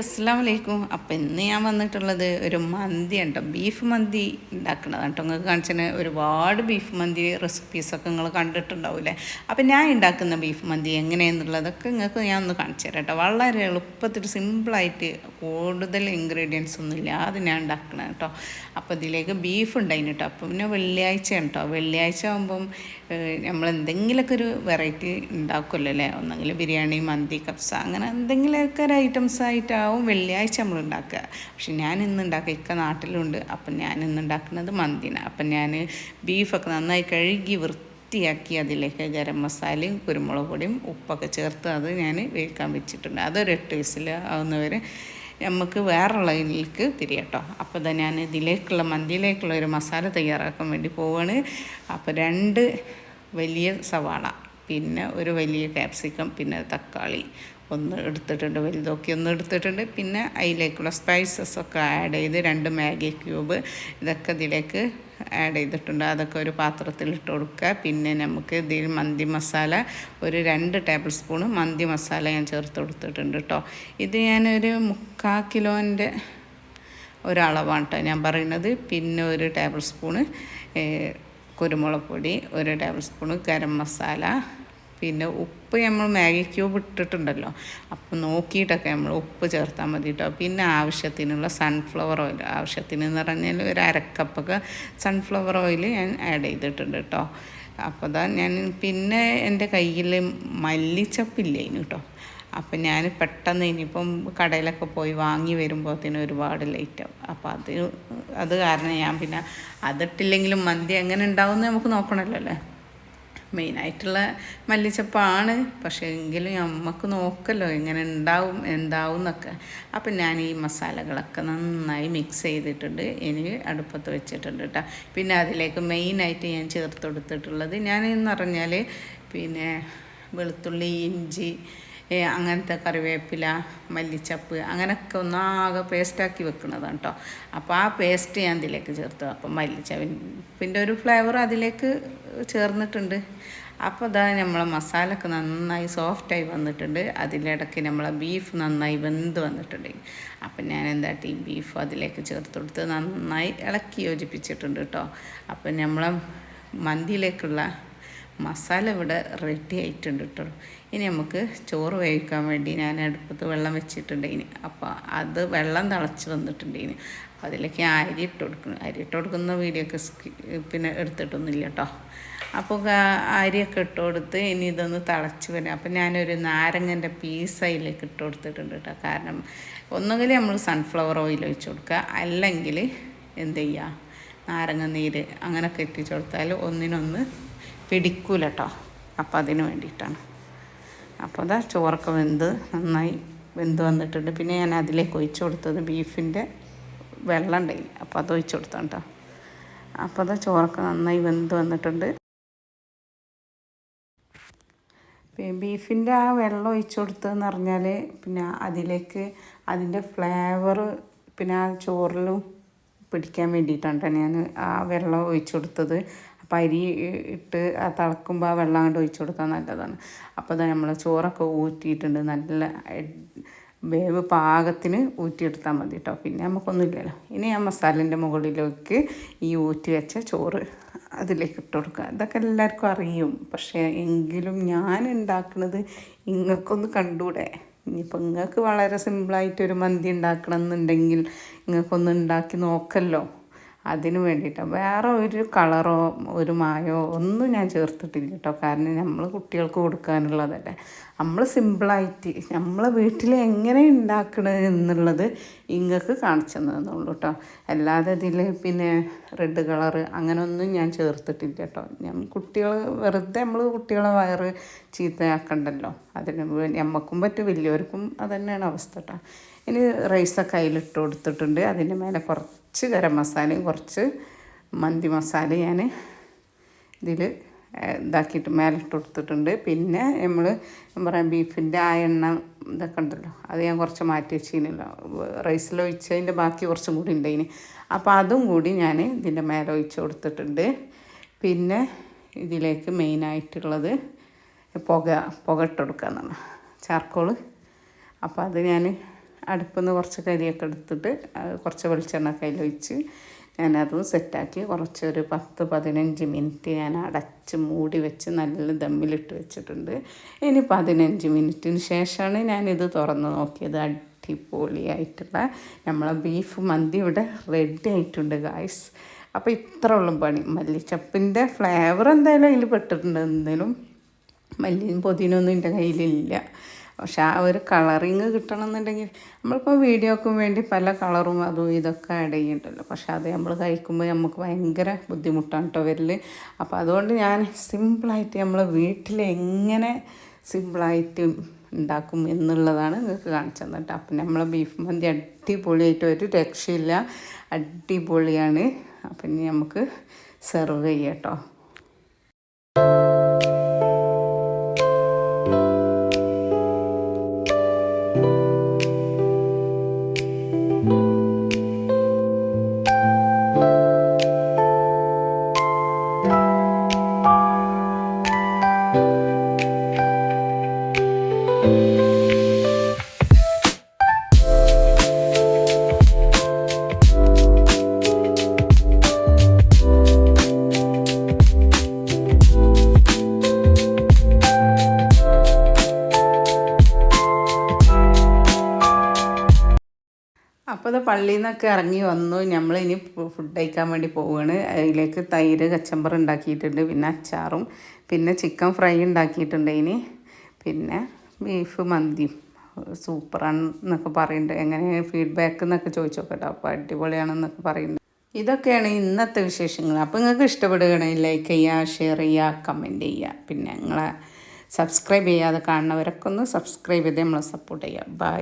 അസ്സാം വലൈക്കും അപ്പം ഇന്ന് ഞാൻ വന്നിട്ടുള്ളത് ഒരു മന്തി ഉണ്ടോ ബീഫ് മന്തി ഉണ്ടാക്കണതാണ് കേട്ടോ നിങ്ങൾക്ക് കാണിച്ചതിന് ഒരുപാട് ബീഫ് മന്തി റെസിപ്പീസൊക്കെ നിങ്ങൾ കണ്ടിട്ടുണ്ടാവില്ലേ? അപ്പം ഞാൻ ഉണ്ടാക്കുന്ന ബീഫ് മന്തി എങ്ങനെയെന്നുള്ളതൊക്കെ നിങ്ങൾക്ക് ഞാൻ ഒന്ന് കാണിച്ചു തരാം കേട്ടോ വളരെ എളുപ്പത്തിൽ സിമ്പിളായിട്ട് കൂടുതൽ ഇൻഗ്രീഡിയൻസ് ഒന്നും ഇല്ലാതെ ഞാൻ ഉണ്ടാക്കണം കേട്ടോ അപ്പോൾ ഇതിലേക്ക് ബീഫ് ഉണ്ടായിന് കേട്ടോ അപ്പം പിന്നെ വെള്ളിയാഴ്ച കേട്ടോ വെള്ളിയാഴ്ച ആകുമ്പം നമ്മൾ എന്തെങ്കിലുമൊക്കെ ഒരു വെറൈറ്റി ഉണ്ടാക്കുമല്ലോ അല്ലേ? ഒന്നെങ്കിൽ ബിരിയാണി മന്തി കപ്സ അങ്ങനെ എന്തെങ്കിലുമൊക്കെ ഒരു ഐറ്റംസ് ആയിട്ടാവും വെള്ളിയാഴ്ച നമ്മൾ ഉണ്ടാക്കുക. പക്ഷെ ഞാൻ ഇന്ന് ഉണ്ടാക്കുക. ഇക്ക നാട്ടിലുണ്ട്. അപ്പം ഞാൻ ഇന്ന് ഉണ്ടാക്കുന്നത് മന്തിനാണ് അപ്പം ഞാൻ ബീഫൊക്കെ നന്നായി കഴുകി വൃത്തിയാക്കി അതിലേക്ക് ഗരം മസാലയും കുരുമുളക് പൊടിയും ഉപ്പൊക്കെ ചേർത്ത് അത് ഞാൻ വേവിക്കാൻ വെച്ചിട്ടുണ്ട്. അതൊരു എട്ട് വിസിൽ ആവുന്നവരെ നമുക്ക് വേറുള്ളതിലേക്ക് തിരിയട്ടോ അപ്പോൾ തന്നെ ഞാൻ ഇതിലേക്കുള്ള മന്തിയിലേക്കുള്ള ഒരു മസാല തയ്യാറാക്കാൻ വേണ്ടി പോവാണ്. അപ്പോൾ രണ്ട് വലിയ സവാള. പിന്നെ ഒരു വലിയ ക്യാപ്സിക്കം പിന്നെ തക്കാളി ഒന്ന് എടുത്തിട്ടുണ്ട് വലുതൊക്കെ ഒന്ന് എടുത്തിട്ടുണ്ട്. പിന്നെ അതിലേക്കുള്ള സ്പൈസസ് ഒക്കെ ആഡ് ചെയ്ത് രണ്ട് മാഗി ക്യൂബ് ഇതൊക്കെ ഇതിലേക്ക് ആഡ് ചെയ്തിട്ടുണ്ട്. അതൊക്കെ ഒരു പാത്രത്തിൽ ഇട്ട് കൊടുക്കുക. പിന്നെ നമുക്ക് ഇതിൽ മന്തി മസാല ഒരു രണ്ട് ടേബിൾ സ്പൂണ് മന്തി മസാല ഞാൻ ചേർത്ത് കൊടുത്തിട്ടുണ്ട് കേട്ടോ ഇത് ഞാനൊരു മുക്കാൽ കിലോന്റെ ഒരളവാണ് കേട്ടോ ഞാൻ പറയുന്നത്. പിന്നെ ഒരു ടേബിൾ സ്പൂണ് കുരുമുളക് പൊടി ഒരു ടേബിൾ സ്പൂണ് ഗരം മസാല പിന്നെ ഉപ്പ് നമ്മൾ മാഗി ക്യൂബ് ഇട്ടിട്ടുണ്ടല്ലോ. അപ്പോൾ നോക്കിയിട്ടൊക്കെ നമ്മൾ ഉപ്പ് ചേർത്താൽ മതി കേട്ടോ പിന്നെ ആവശ്യത്തിനുള്ള സൺഫ്ലവർ ഓയിൽ ആവശ്യത്തിന് എന്ന് പറഞ്ഞാൽ ഒരു അരക്കപ്പൊക്കെ സൺഫ്ലവർ ഓയിൽ ഞാൻ ആഡ് ചെയ്തിട്ടുണ്ട് കേട്ടോ അപ്പോൾ അതാ ഞാൻ പിന്നെ എന്റെ കയ്യിൽ മല്ലിച്ചപ്പില്ലേനു കേട്ടോ അപ്പം ഞാൻ പെട്ടെന്ന് ഇനിയിപ്പം കടയിലൊക്കെ പോയി വാങ്ങി വരുമ്പോഴത്തേനും ഒരുപാട് ലേറ്റ് ആവും. അപ്പോൾ അത് അത് കാരണം ഞാൻ പിന്നെ അതിട്ടില്ലെങ്കിലും മന്തി എങ്ങനെ ഉണ്ടാവും എന്ന് നമുക്ക് നോക്കണമല്ലോ അല്ലേ? മെയിനായിട്ടുള്ള മല്ലിച്ചപ്പാണ്. പക്ഷേ എങ്കിലും നമുക്ക് നോക്കല്ലോ എങ്ങനെ ഉണ്ടാവും എന്താവും എന്നൊക്കെ. അപ്പം ഞാൻ ഈ മസാലകളൊക്കെ നന്നായി മിക്സ് ചെയ്തിട്ടുണ്ട്. ഇനി അടുപ്പത്ത് വെച്ചിട്ടുണ്ട് കേട്ടോ പിന്നെ അതിലേക്ക് മെയിനായിട്ട് ഞാൻ ചേർത്ത് കൊടുത്തിട്ടുള്ളത് ഞാൻ എന്ന് പറഞ്ഞാൽ പിന്നെ വെളുത്തുള്ളി ഇഞ്ചി അങ്ങനത്തെ കറിവേപ്പില മല്ലിച്ചപ്പ് അങ്ങനെയൊക്കെ ഒന്നാകെ പേസ്റ്റാക്കി വെക്കുന്നതാണ് കേട്ടോ അപ്പോൾ ആ പേസ്റ്റ് ഞാൻ ഇതിലേക്ക് ചേർത്തു. അപ്പം മല്ലിച്ചപ്പിന്റെ ഒരു ഫ്ലേവർ അതിലേക്ക് ചേർന്നിട്ടുണ്ട്. അപ്പോൾ അതാ നമ്മളെ മസാലയൊക്കെ നന്നായി സോഫ്റ്റായി വന്നിട്ടുണ്ട്. അതിലിടയ്ക്ക് നമ്മളെ ബീഫ് നന്നായി വെന്ത് വന്നിട്ടുണ്ട്. അപ്പം ഞാൻ എന്താട്ടി ബീഫ് അതിലേക്ക് ചേർത്ത് കൊടുത്ത് നന്നായി ഇളക്കി യോജിപ്പിച്ചിട്ടുണ്ട് കേട്ടോ അപ്പം നമ്മളെ മന്തിയിലേക്കുള്ള മസാല ഇവിടെ റെഡി ആയിട്ടുണ്ട് കേട്ടോ ഇനി നമുക്ക് ചോറ് വേവിക്കാൻ വേണ്ടി ഞാൻ അടുപ്പത്ത് വെള്ളം വെച്ചിട്ടുണ്ട് ഇനി. അപ്പോൾ അത് വെള്ളം തിളച്ച് വന്നിട്ടുണ്ട് ഇനി. അതിലേക്ക് അരി ഇട്ട് കൊടുക്കണം അരി ഇട്ട് കൊടുക്കുന്ന വീഡിയോ ഒക്കെ പിന്നെ എടുത്തിട്ടൊന്നുമില്ല കേട്ടോ അപ്പോൾ അരിയൊക്കെ ഇട്ട് കൊടുത്ത് ഇനി ഇതൊന്ന് തിളച്ച് വരും. അപ്പം ഞാനൊരു നാരങ്ങന്റെ പീസ് അതിലേക്ക് ഇട്ട് കൊടുത്തിട്ടുണ്ട് കേട്ടോ കാരണം ഒന്നുകിൽ നമ്മൾ സൺഫ്ലവർ ഓയിൽ ഒഴിച്ച് കൊടുക്കുക അല്ലെങ്കിൽ എന്ത് ചെയ്യുക നാരങ്ങ നീര് അങ്ങനെയൊക്കെ എത്തിച്ചു കൊടുത്താൽ ഒന്നിനൊന്ന് പിടിക്കൂല കേട്ടോ അപ്പോൾ അതിന് വേണ്ടിയിട്ടാണ്. അപ്പോൾ അതാ ചോറൊക്കെ വെന്ത് നന്നായി വെന്ത് വന്നിട്ടുണ്ട്. പിന്നെ ഞാൻ അതിലേക്ക് ഒഴിച്ചു കൊടുത്തത് ബീഫിന്റെ വെള്ളം ഉണ്ടായില്ല അപ്പോൾ അത് ഒഴിച്ചു കൊടുത്തോ കേട്ടോ അപ്പോൾ അത് ചോറൊക്കെ നന്നായി വെന്ത് വന്നിട്ടുണ്ട്. ബീഫിന്റെ ആ വെള്ളം ഒഴിച്ചു കൊടുത്തതെന്ന് പറഞ്ഞാൽ പിന്നെ അതിലേക്ക് അതിന്റെ ഫ്ലേവർ പിന്നെ ആ ചോറിലും പിടിക്കാൻ വേണ്ടിയിട്ടാണ് ഞാൻ ആ വെള്ളം ഒഴിച്ചു കൊടുത്തത്. അപ്പം അരി ഇട്ട് ആ തിളക്കുമ്പോൾ ആ വെള്ളം അങ്ങോട്ട് ഒഴിച്ചു കൊടുത്താൽ നല്ലതാണ്. അപ്പോൾ നമ്മൾ ചോറൊക്കെ ഊറ്റിയിട്ടുണ്ട്. നല്ല വേവ് പാകത്തിന് ഊറ്റിയെടുത്താൽ മതി കേട്ടോ പിന്നെ നമുക്കൊന്നുമില്ലല്ലോ. ഇനി ആ മസാലേന്റെ മുകളിലേക്ക് ഈ ഊറ്റി വെച്ച ചോറ് അതിലേക്ക് ഇട്ട് കൊടുക്കുക. ഇതൊക്കെ എല്ലാവർക്കും അറിയും. പക്ഷേ എങ്കിലും ഞാൻ ഉണ്ടാക്കുന്നത് ഇങ്ങൾക്കൊന്ന് കണ്ടൂടെ? ഇനിയിപ്പോൾ നിങ്ങൾക്ക് വളരെ സിമ്പിളായിട്ടൊരു മന്തി ഉണ്ടാക്കണം എന്നുണ്ടെങ്കിൽ നിങ്ങൾക്കൊന്ന് ഉണ്ടാക്കി നോക്കല്ലോ. അതിന് വേണ്ടിയിട്ടാണ് വേറെ ഒരു കളറോ ഒരു മായോ ഒന്നും ഞാൻ ചേർത്തിട്ടില്ല കേട്ടോ. കാരണം നമ്മൾ കുട്ടികൾക്ക് കൊടുക്കാനുള്ളതല്ലേ. നമ്മൾ സിമ്പിളായിട്ട് നമ്മളെ വീട്ടിൽ എങ്ങനെ ഉണ്ടാക്കണത് എന്നുള്ളത് ഇങ്ങൾക്ക് കാണിച്ചു തന്നതെന്നുള്ളൂ കേട്ടോ. അല്ലാതെ ഇതിൽ പിന്നെ റെഡ് കളറ് അങ്ങനെയൊന്നും ഞാൻ ചേർത്തിട്ടില്ല കേട്ടോ. ഞാൻ കുട്ടികൾ വെറുതെ നമ്മൾ കുട്ടികളെ വയറ് ചീത്തയാക്കണ്ടല്ലോ. അതിന് നമ്മക്കും പറ്റും വലിയവർക്കും അതന്നെയാണ് തന്നെയാണ് അവസ്ഥ കേട്ടോ. ഇനി റൈസൊക്കെ അതിലിട്ട് കൊടുത്തിട്ടുണ്ട്. അതിന്റെ മേലെ കുറച്ച് ഗരം മസാലയും കുറച്ച് മന്തി മസാല ഞാൻ ഇതിൽ ഇതാക്കിയിട്ട് മേലിട്ട് കൊടുത്തിട്ടുണ്ട്. പിന്നെ നമ്മൾ പറയാം ബീഫിന്റെ ആ എണ്ണ ഇതൊക്കെ ഉണ്ടല്ലോ അത് ഞാൻ കുറച്ച് മാറ്റി വെച്ചിരുന്നില്ല. റൈസിൽ ഒഴിച്ചതിന്റെ ബാക്കി കുറച്ചും കൂടി ഉണ്ടായിന്. അപ്പോൾ അതും കൂടി ഞാൻ ഇതിന്റെ മേലെ ഒഴിച്ച് കൊടുത്തിട്ടുണ്ട്. പിന്നെ ഇതിലേക്ക് മെയിനായിട്ടുള്ളത് പുക പുക ഇട്ട് കൊടുക്കുക ചാർക്കോൾ ചാർക്കോൾ. അപ്പോൾ അത് ഞാൻ അടുപ്പിൽ കുറച്ച് കരിയൊക്കെ എടുത്തിട്ട് കുറച്ച് വെളിച്ചെണ്ണ കയ്യിലൊഴിച്ച് ഞാനതും സെറ്റാക്കി കുറച്ചൊരു പത്ത് പതിനഞ്ച് മിനിറ്റ് ഞാൻ അടച്ച് മൂടി വെച്ച് നല്ല ദമ്മിലിട്ട് വെച്ചിട്ടുണ്ട്. ഇനി പതിനഞ്ച് മിനിറ്റിന് ശേഷമാണ് ഞാനിത് തുറന്ന് നോക്കിയത്. അടിപൊളിയായിട്ടുള്ള നമ്മളെ ബീഫ് മന്തി ഇവിടെ റെഡി ആയിട്ടുണ്ട് ഗായ്സ് അപ്പോൾ ഇത്ര ഉള്ളു പണി. മല്ലിച്ചപ്പിന്റെ ഫ്ലേവർ എന്തായാലും അതിൽ പെട്ടിട്ടുണ്ട്. എന്തെങ്കിലും മല്ലിയും പൊതിനൊന്നും എന്റെ കയ്യിലില്ല. പക്ഷെ ആ ഒരു കളറിങ് കിട്ടണമെന്നുണ്ടെങ്കിൽ നമ്മളിപ്പോൾ വീഡിയോക്കും വേണ്ടി പല കളറും അതും ഇതൊക്കെ ആഡ് ചെയ്യുന്നുണ്ടല്ലോ പക്ഷെ അത് നമ്മൾ കഴിക്കുമ്പോൾ നമുക്ക് ഭയങ്കര ബുദ്ധിമുട്ടാണ് കേട്ടോ വരൽ അപ്പോൾ അതുകൊണ്ട് ഞാൻ സിമ്പിളായിട്ട് നമ്മൾ വീട്ടിൽ എങ്ങനെ സിമ്പിളായിട്ട് ഉണ്ടാക്കും എന്നുള്ളതാണ് നിങ്ങൾക്ക് കാണിച്ചു തന്നിട്ട് അപ്പം നമ്മളെ ബീഫ് മന്തി അടിപൊളിയായിട്ട് ഒരു രക്ഷയില്ല. അടിപൊളിയാണ്. അപ്പം ഇനി നമുക്ക് സെർവ് ചെയ്യാം കേട്ടോ. അപ്പോൾ അത് പള്ളിയിൽ നിന്നൊക്കെ ഇറങ്ങി വന്നു. നമ്മൾ ഇനി ഫുഡ് കഴിക്കാൻ വേണ്ടി പോവുകയാണ് അതിലേക്ക് തൈര് കച്ചമ്പർ ഉണ്ടാക്കിയിട്ടുണ്ട്. പിന്നെ അച്ചാറും പിന്നെ ചിക്കൻ ഫ്രൈ ഉണ്ടാക്കിയിട്ടുണ്ട് ഇനി. പിന്നെ ബീഫ് മന്തിയും സൂപ്പറാണ് എന്നൊക്കെ പറയുന്നുണ്ട് എങ്ങനെ ഫീഡ്ബാക്ക് എന്നൊക്കെ ചോദിച്ചു നോക്കട്ടോ അപ്പോൾ അടിപൊളിയാണെന്നൊക്കെ പറയുന്നുണ്ട് ഇതൊക്കെയാണ് ഇന്നത്തെ വിശേഷങ്ങൾ. അപ്പോൾ നിങ്ങൾക്ക് ഇഷ്ടപ്പെടുകയാണെങ്കിൽ ലൈക്ക് ചെയ്യുക ഷെയർ ചെയ്യുക കമന്റ് ചെയ്യുക പിന്നെ ഞങ്ങളെ സബ്സ്ക്രൈബ് ചെയ്യാതെ കാണുന്നവരൊക്കെ ഒന്ന് സബ്സ്ക്രൈബ് ചെയ്ത് നമ്മളെ സപ്പോർട്ട് ചെയ്യുക ബൈ